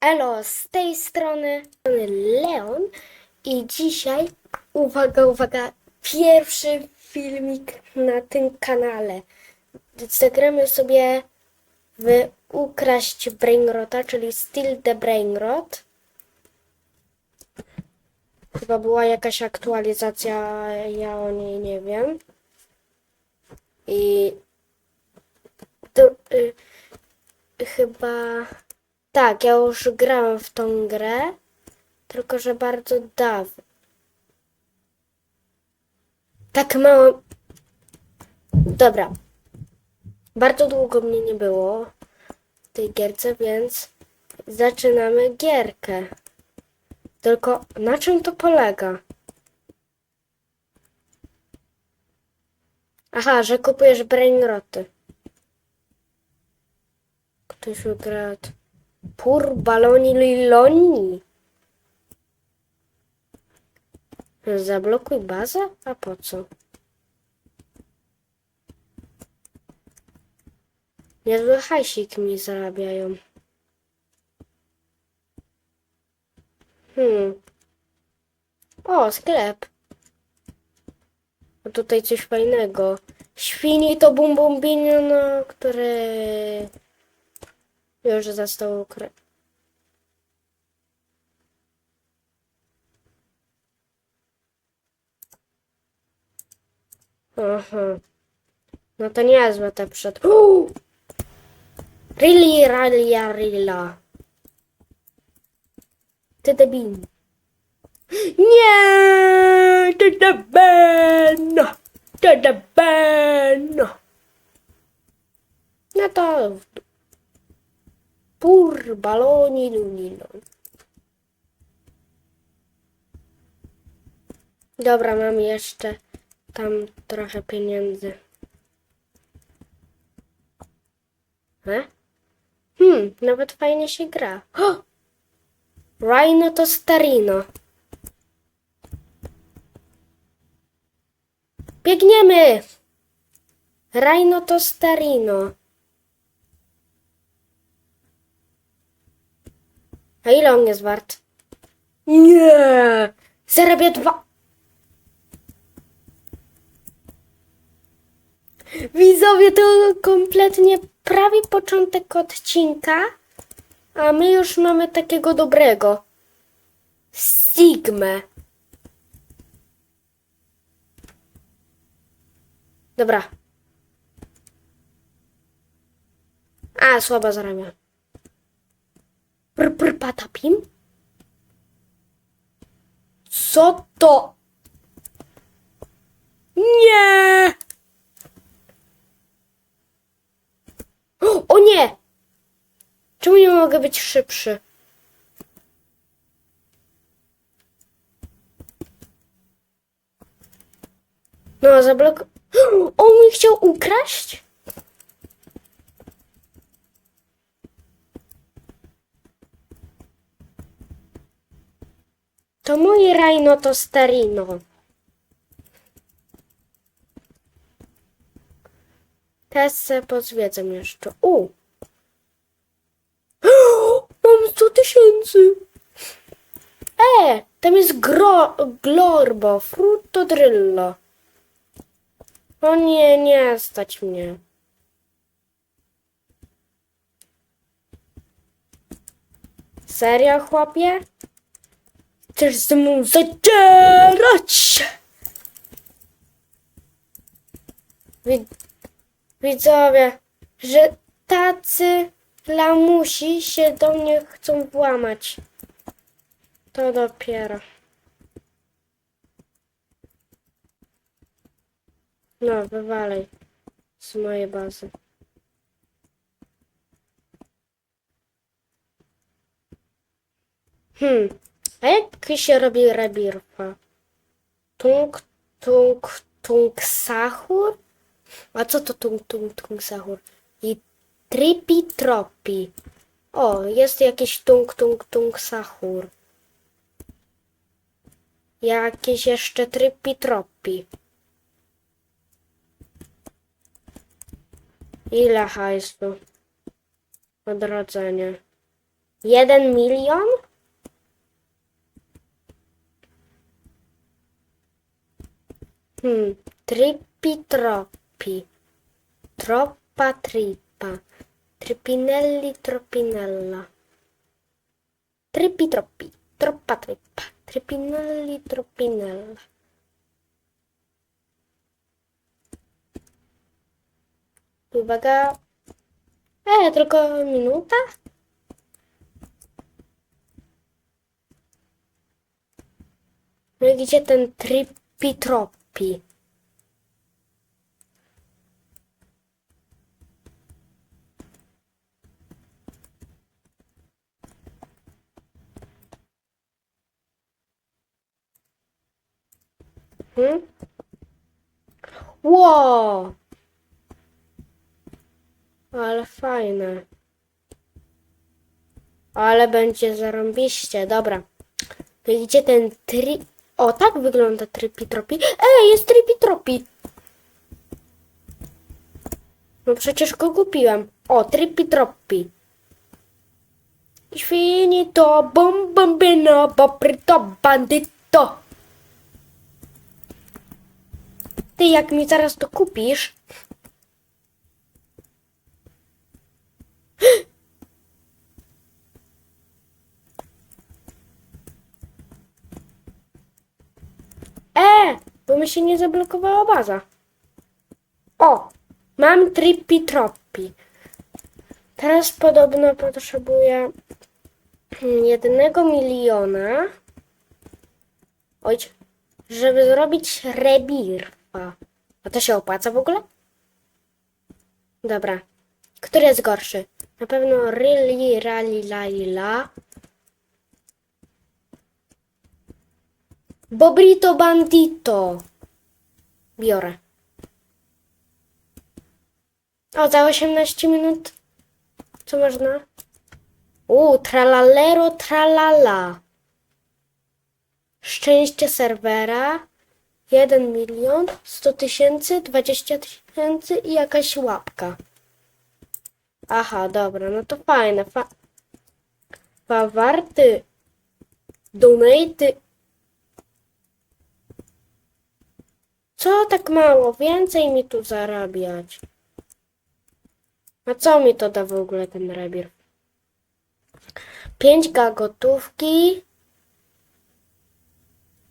Elo, z tej strony Leon i dzisiaj, uwaga, uwaga, pierwszy filmik na tym kanale. Zagramy sobie w Ukraść Brainrota, czyli Steal the Brainrot. Chyba była jakaś aktualizacja, ja o niej nie wiem. I to, y, chyba tak, ja już grałem w tą grę, tylko że bardzo dawno. Tak mało. Dobra. Bardzo długo mnie nie było w tej gierce, więc zaczynamy gierkę. Tylko na czym to polega? Aha, że kupujesz brainroty. Ktoś ukradł. Pur baloni liloni. Zablokuj bazę? A po co? Niezły hajsik mi zarabiają. Hmm. O, sklep. A tutaj coś fajnego. Świni to bum bum no, który już został ukry... Aha. No to niezłe te przed... Uuu! Really, really, really. Ty debil. Nie! Ty debil! Ty debil! No to... Pur, baloni, lunilon. Dobra, mam jeszcze tam trochę pieniędzy. E? Hmm, nawet fajnie się gra. O! Rhino to Starino. Biegniemy! Rhino to Starino. A ile on jest wart? Nie! Zarabia dwa... Widzowie, to kompletnie prawie początek odcinka, a my już mamy takiego dobrego. Sigmę. Dobra. A, słaba zarabia. Pr, pr, patapim? Co to? Nie! O, nie! Czemu nie mogę być szybszy? No, zablok... On mi chciał ukraść? To mój Rhino to Starino. Teraz se pozwiedzę jeszcze. U! Mam 100 tysięcy! E! Tam jest gro, Glorbo, Frutto Drillo. O nie, nie stać mnie. Serio, chłopie? Chcesz ze mną zadzierać? Wid widzowie, że tacy lamusi się do mnie chcą włamać. To dopiero. No, wywalej z mojej bazy. Hmm, a jak się robi rebirfa? Tung, tung, tung, sahur? A co to tung, tung, tung, sahur? I tripi, tropi. O, jest jakiś tung, tung, tung, sahur. Jakieś jeszcze tripi, tropi. Ile hajsu? Odrodzenie. Jeden milion? Hmm, tripi tropi. Troppa trippa. Tripinelli tropinella. Trippi troppi. Troppa trippa. Tripinelli tropinella. Uwaga. E, tylko minuta? No i gdzie trippi troppi? Hmm? Wow! Ale fajne. Ale będzie zarąbiście, dobra. To gdzie ten tri... O, tak wygląda tripi-tropi. Ej, jest tripi-tropi! No przecież go kupiłem. O, tripi-tropi. Finito, bom bombino, bobrito, bandyto. Ty, jak mi zaraz to kupisz... E, bo mi się nie zablokowała baza. O, mam trippy troppi. Teraz podobno potrzebuję jednego miliona. Oj, żeby zrobić rebirfa. A to się opłaca w ogóle? Dobra. Który jest gorszy? Na pewno Rili Rali Laila. Bobrito Bandito. Biorę. O, za 18 minut. Co można? U, tralalero tralala. Szczęście serwera. 1 milion, 100 tysięcy, 20 tysięcy i jakaś łapka. Aha, dobra, no to fajne. Fa Fawarty. Donaty. Co tak mało? Więcej mi tu zarabiać. A co mi to da w ogóle ten rebir? 5 gotówki.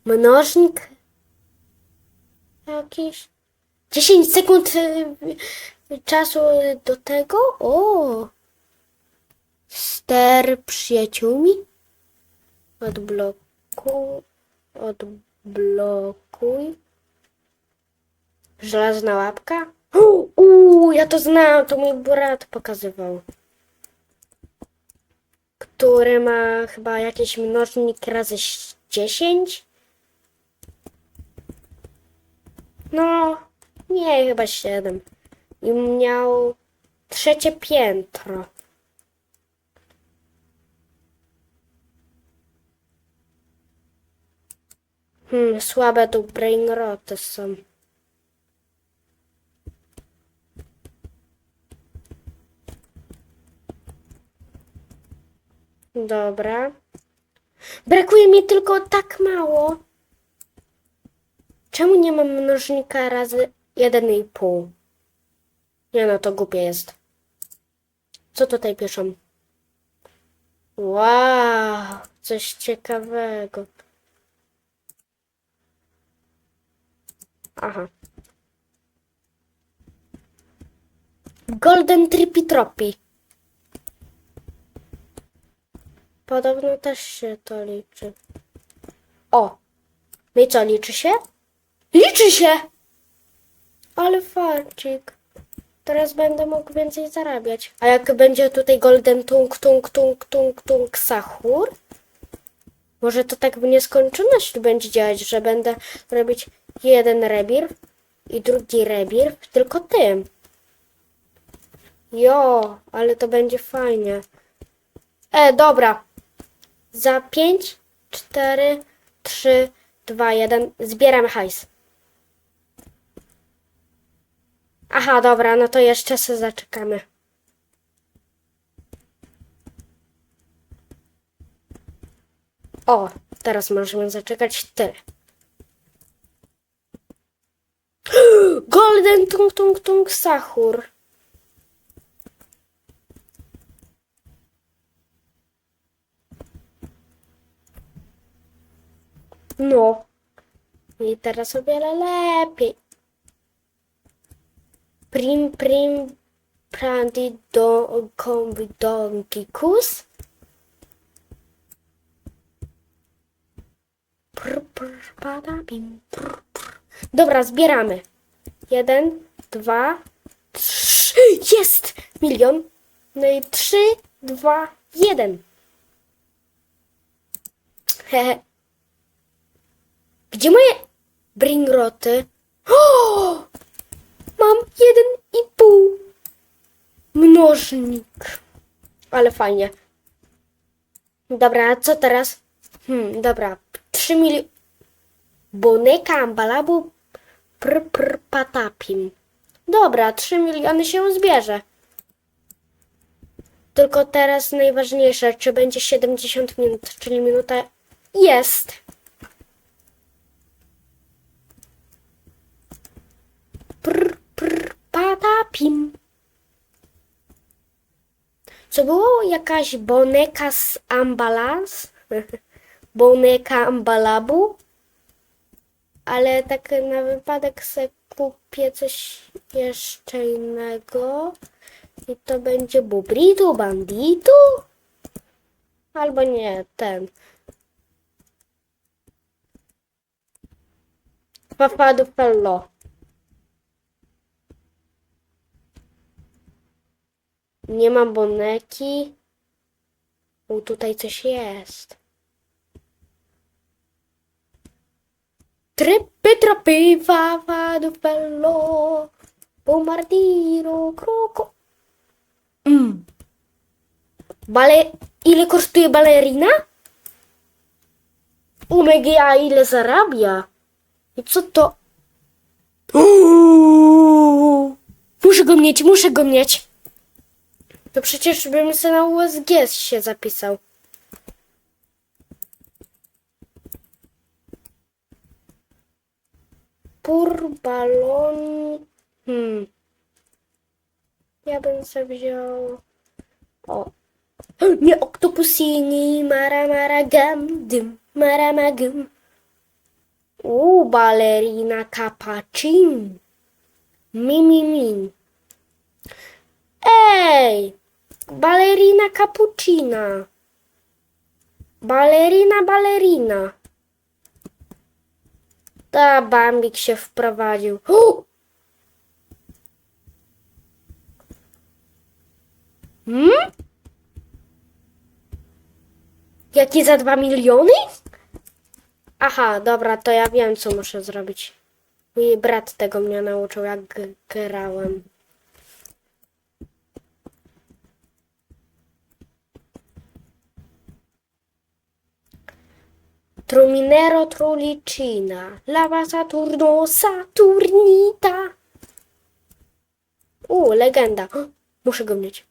Mnożnik jakiś. 10 sekund y, y, czasu do tego? O! Ster przyjaciółmi? Odblokuj. Odblokuj. Żelazna łapka? Uuu, ja to znam, to mój brat pokazywał. Który ma chyba jakiś mnożnik razy 10? No, nie, chyba 7. I miał trzecie piętro. Hmm, słabe tu brainroty są. Dobra. Brakuje mi tylko tak mało. Czemu nie mam mnożnika razy 1,5? Nie no, to głupie jest. Co tutaj piszą? Wow, coś ciekawego. Aha. Golden Trippy Tropi. Podobno też się to liczy. O! No i co, liczy się? Liczy się! Ale farcik. Teraz będę mógł więcej zarabiać. A jak będzie tutaj golden tung tung tung tung tung sahur? Może to tak w nieskończoność będzie działać, że będę robić jeden rebir i drugi rebir, tylko tym. Jo, ale to będzie fajnie. E, dobra. Za 5, 4, 3, 2, 1. Zbieram hajs. Aha, dobra, no to jeszcze sobie zaczekamy. O, teraz możemy zaczekać tyle. Golden Tung Tung Tung Sahur. No. I teraz o wiele lepiej. Prim prim prandi do kombi donki kus. Prr, prr, pada, bim, prr, prr. Dobra, zbieramy. Jeden, dwa, trzy. Jest! Milion. No i trzy, dwa, jeden. Hehe. Gdzie moje bringroty? O! Mam jeden i pół. Mnożnik. Ale fajnie. Dobra, a co teraz? Hmm, dobra. 3 mili... Boneka ambalabu pr pr patapim. Dobra, 3 miliony się zbierze. Tylko teraz najważniejsze, czy będzie 70 minut, czyli minuta jest. Prr, prr, patapim. Co było? Jakaś boneka z ambalans? boneka ambalabu? Ale tak na wypadek se kupię coś jeszcze innego. I to będzie Bubritu Banditu? Albo nie, ten. Papadu Nie mam boneki. U, tutaj coś jest. Trypy, tropy, fawadu, fello. Bombardiro, kroko. Mm. Bale... Ile kosztuje balerina? Omega, ile zarabia? I co to? Uuu. Muszę go mieć, muszę go mieć. To przecież bym sobie na USG się zapisał. Pur balon. Hmm. Ja bym sobie wziął. O. Nie oktopusini, mara mara gam, dym, mara magum. U, balerina cappuccin. Mi, mi, mi. Ej! Balerina cappuccina. Balerina, balerina. Ta Bambik się wprowadził. U! Hmm? Jakie za dwa miliony? Aha, dobra, to ja wiem, co muszę zrobić. Mój brat tego mnie nauczył, jak grałem. Truminero Trulicina, Lava Saturno Saturnita. U, legenda. Muszę go mieć.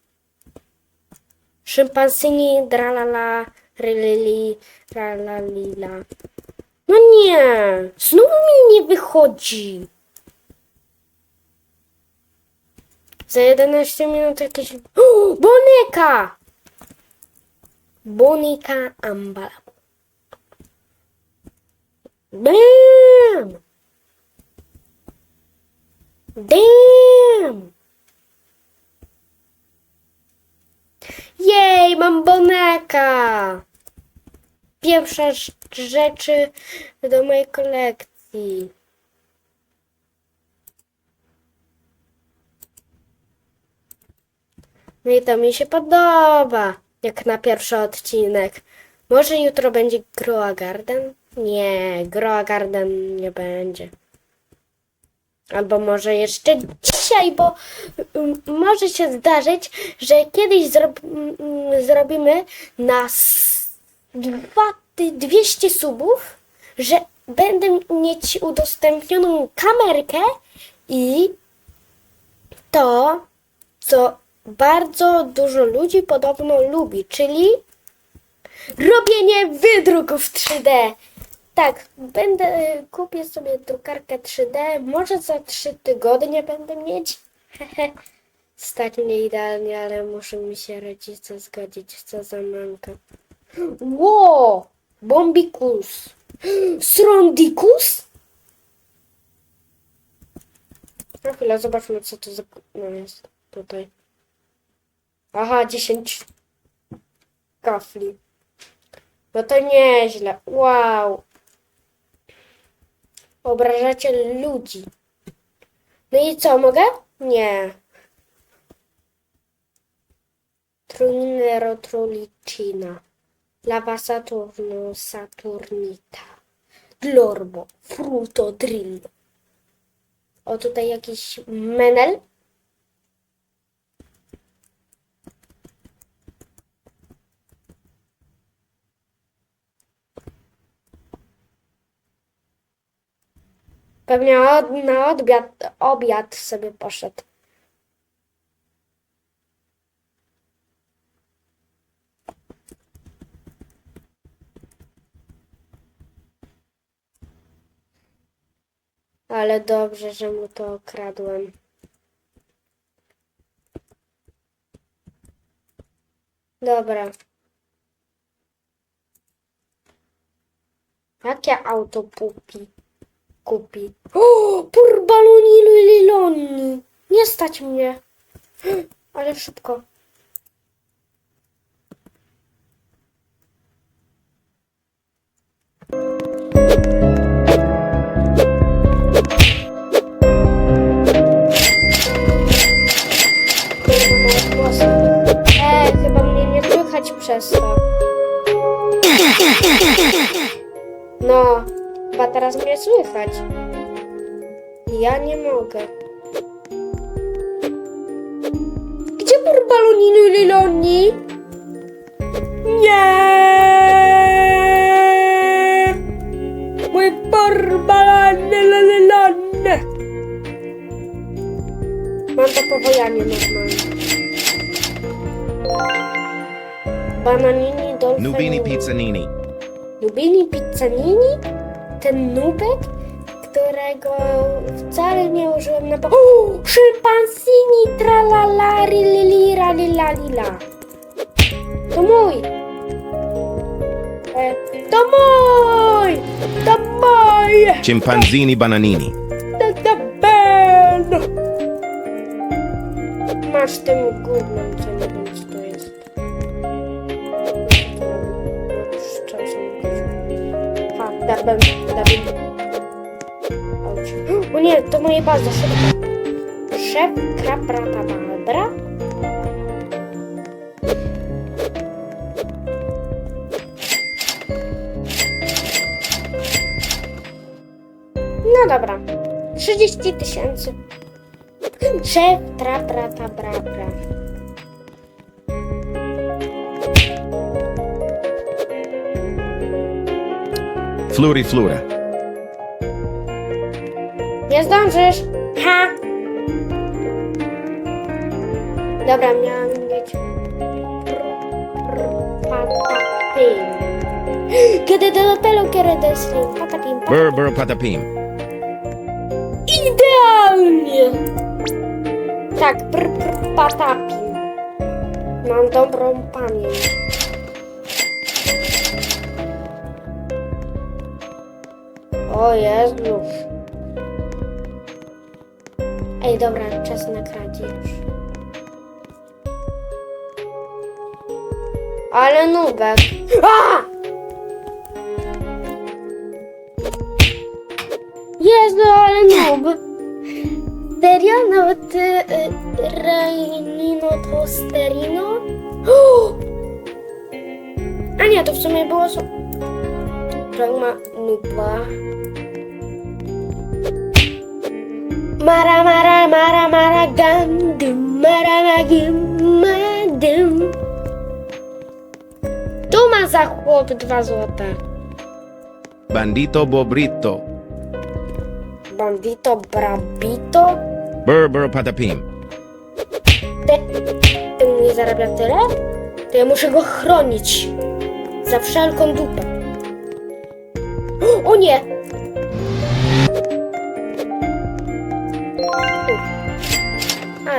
Szympansini, dralala, rylili, ralalila. No nie, znowu mi nie wychodzi. Za 11 minut jakieś... O, boneka! Bonika Ambala. Damn! Damn! Jej, mam boneka! Pierwsza rz- rzeczy do mojej kolekcji. No i to mi się podoba, jak na pierwszy odcinek. Może jutro będzie Groa Garden? Nie, Groa Garden nie będzie. Albo może jeszcze dzisiaj, bo mm, może się zdarzyć, że kiedyś zrob, mm, zrobimy na s- dwa, ty- 200 subów, że będę mieć udostępnioną kamerkę i to, co bardzo dużo ludzi podobno lubi, czyli robienie wydruków 3D. Tak, będę, y, kupię sobie drukarkę 3D, może za 3 tygodnie będę mieć. Stać mnie idealnie, ale muszę mi się rodzice zgodzić, co za manka. Ło! Bombikus. Strondikus? Na chwilę, zobaczmy co to za... No jest tutaj. Aha, 10 kafli. No to nieźle. Wow. Obrażacie ludzi. No i co, mogę? Nie. Trunero trulicina. Lava Saturno Saturnita. Glorbo. Fruto drillo. O, tutaj jakiś menel. Pewnie od, na obiad, obiad sobie poszedł. Ale dobrze, że mu to okradłem. Dobra. Jakie auto pupi? Kupi. O, pur baloni liloni. Nie stać mnie. Ale szybko. Ja nie mogę. Gdzie burbaloninu liloni? Nie! Mój burbalony liloni! Mam to powojanie normalnie. Bananini dolfenini. Nubini Pizzanini. Nubini Pizzanini? Ten nubek, którego wcale nie użyłem na... Po-! Szympansini tralala rililira lilalila. To mój! E, to mój! To mój! Chimpanzini Bananini. To, to Ben! Masz tym gównem, O nie, to moje bazy, szybko. Szef Kraprata Barbara. No dobra. 30 tysięcy. Szef Kraprata Barbara. Fluri Flura. Nie zdążysz. Ha! Dobra, miałam mieć. Patapim. Kiedy do pelu kiedy deslim. Patapim. Burr Burr Patapim. Idealnie! Tak, brr, brr, patapim. Mam dobrą pamięć. O Jezus. Ej, dobra, czas na kradzież. Ale nubek. A! Jezu, ale noob. Serio? Nawet y, y, Rainino to Sterino? A nie, to w sumie było so... Dragma nuba. Mara mara mara mara gandum mara magim madum. Tu ma za chłop dwa złote. Bandito Bobrito. Bandito brabito. Burr Patapim. Te, ten nie zarabia tyle? To ja muszę go chronić. Za wszelką dupę. O nie!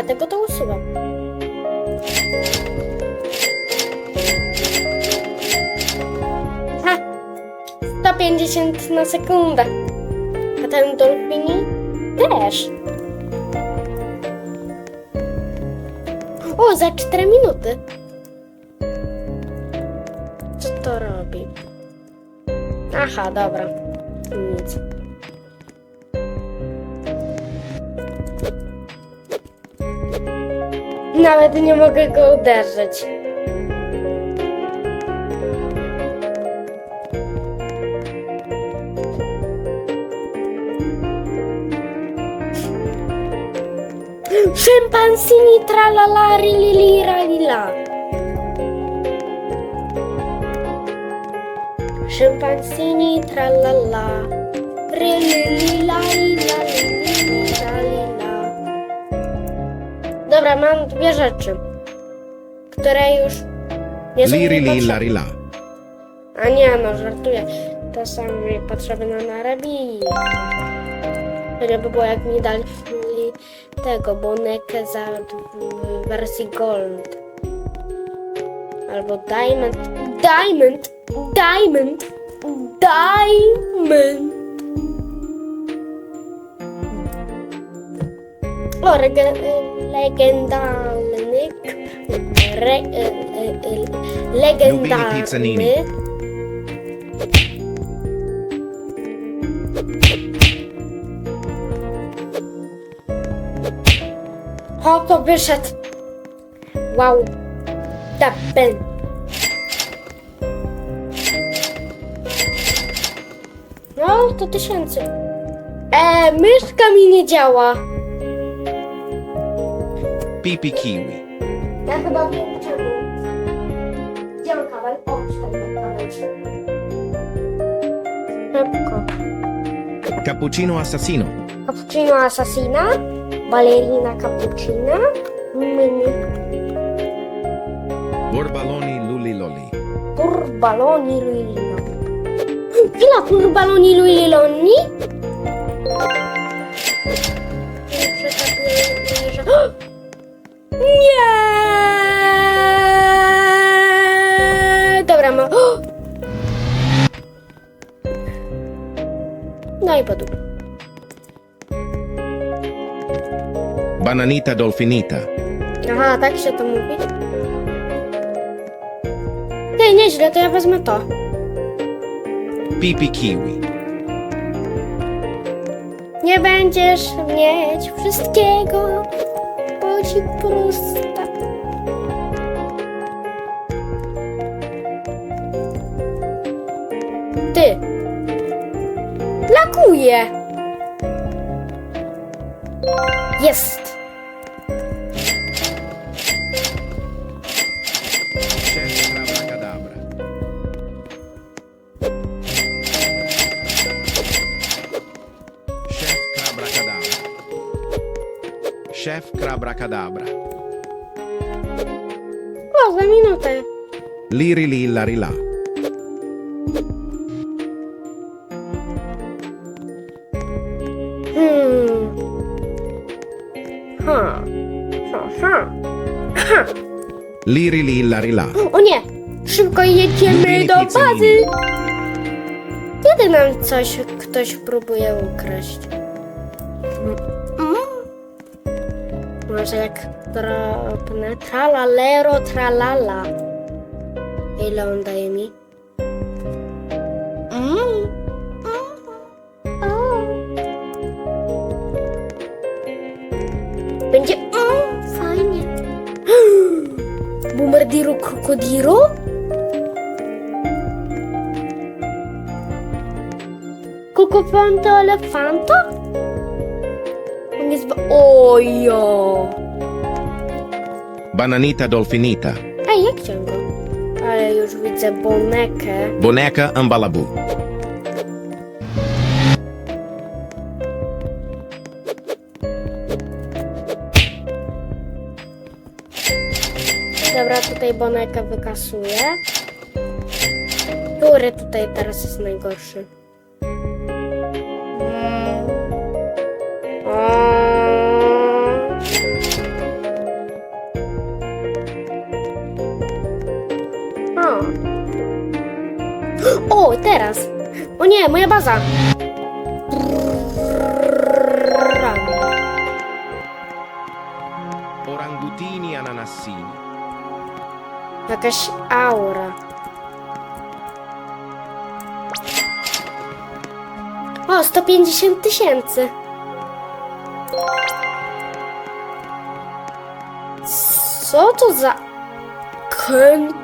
A, tego to usuwam. Ha! 150 na sekundę. A ten dolfini też. O, za 4 minuty. Co to robi? Aha, dobra. Nic. Nawet nie mogę go uderzyć. Szympansini tralala rilili ralila. Szympansini tralala rilili lalila Dobra, mam dwie rzeczy, które już nie są mi Liri li potrzebne. la la. A nie, no żartuję. To są mi potrzebne na Arabii. To nie by było jak mi dali tego bonekę za w wersji gold. Albo diamond. Diamond! Diamond! Diamond! O, rege, legendalny. Re, e, e, e, pizzanini. O, to wyszedł. Wow. Daben. No, to tysięcy. E, myszka mi nie działa. Pipi kiwi. Ja chyba wiem czemu. Gdzie mam kabel? O, tutaj mam kabel. Szybko. Cappuccino assassino. Cappuccino assassina. Ballerina cappuccina. Mini. Borbaloni loli. Turbaloni Luilino. Chwila, turbaloni Luililoni? Bananita dolfinita. Aha, tak się to mówi? Nie, nieźle, to ja wezmę to. Pipi kiwi. Nie będziesz mieć wszystkiego, bo ci prosta. Ty. Lakuje. Jest. Abracadabra. O, za minutę. Liri li la la. Hmm. Ha. Ha, ha. Liri li la la. O nie! Szybko jedziemy do bazy! Kiedy nam coś ktoś próbuje ukraść? Może jak drobne tralalero tralala. Ile on daje mi? Mm. Będzie mm, fajnie. Bumerdiru krokodiru? Kukufanto elefanto? On jest... Ojo! Bananita dolfinita. Ej, jak cię go? Ale już widzę bonekę. Boneca ambalabu. Dobra, tutaj bonekę wykasuję. Który tutaj teraz jest najgorszy? Nie, moja baza! Orangutini ananassini. Jakaś aura. O, 150 tysięcy. Co to za... Ken...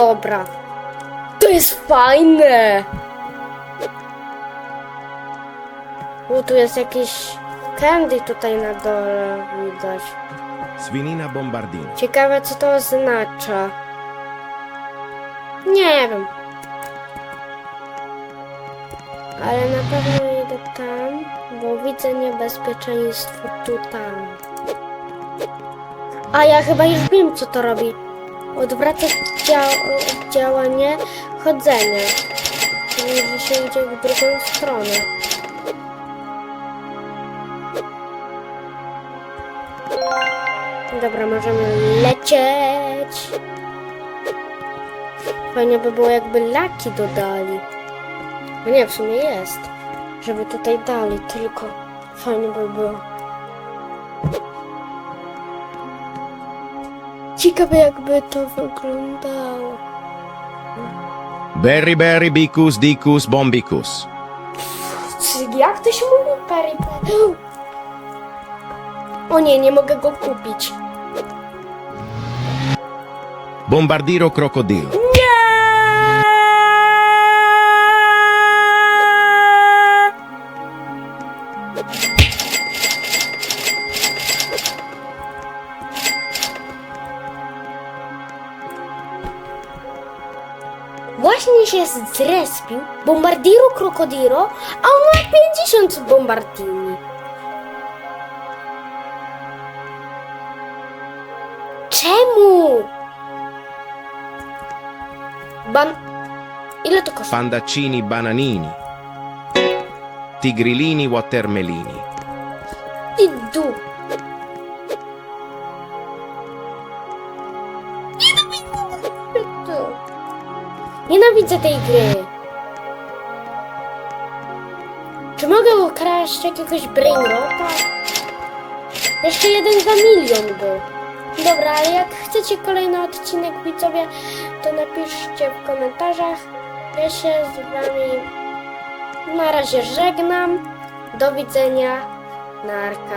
Dobra. To jest fajne! O, tu jest jakiś candy tutaj na dole widać. Swinina bombardino. Ciekawe co to oznacza. Nie wiem. Ale na pewno idę tam, bo widzę niebezpieczeństwo tu tam. A ja chyba już wiem co to robi. Odwraca dzia działanie chodzenia. Czyli że się idzie w drugą stronę. Dobra, możemy lecieć. Fajnie by było, jakby laki dodali. No nie, w sumie jest. Żeby tutaj dali, tylko fajnie by było. Ciekawe, jakby to wyglądało. Berry berry bicus dicus bombicus. Czy Jak to się mówi? Peri, peri. O nie, nie mogę go kupić. Bombardiro crocodilo. Właśnie się zrespił Bombardiro Krokodiro, a on ma 50 bombardini. Czemu? Ban... Ile to kosztuje? Pandaccini bananini. Tigrilini watermelini. Ty du. Nienawidzę tej gry. Czy mogę ukraść jakiegoś brainrota? Jeszcze jeden za milion był. Dobra, ale jak chcecie kolejny odcinek widzowie, to napiszcie w komentarzach. Ja się z wami na razie żegnam. Do widzenia. Narka.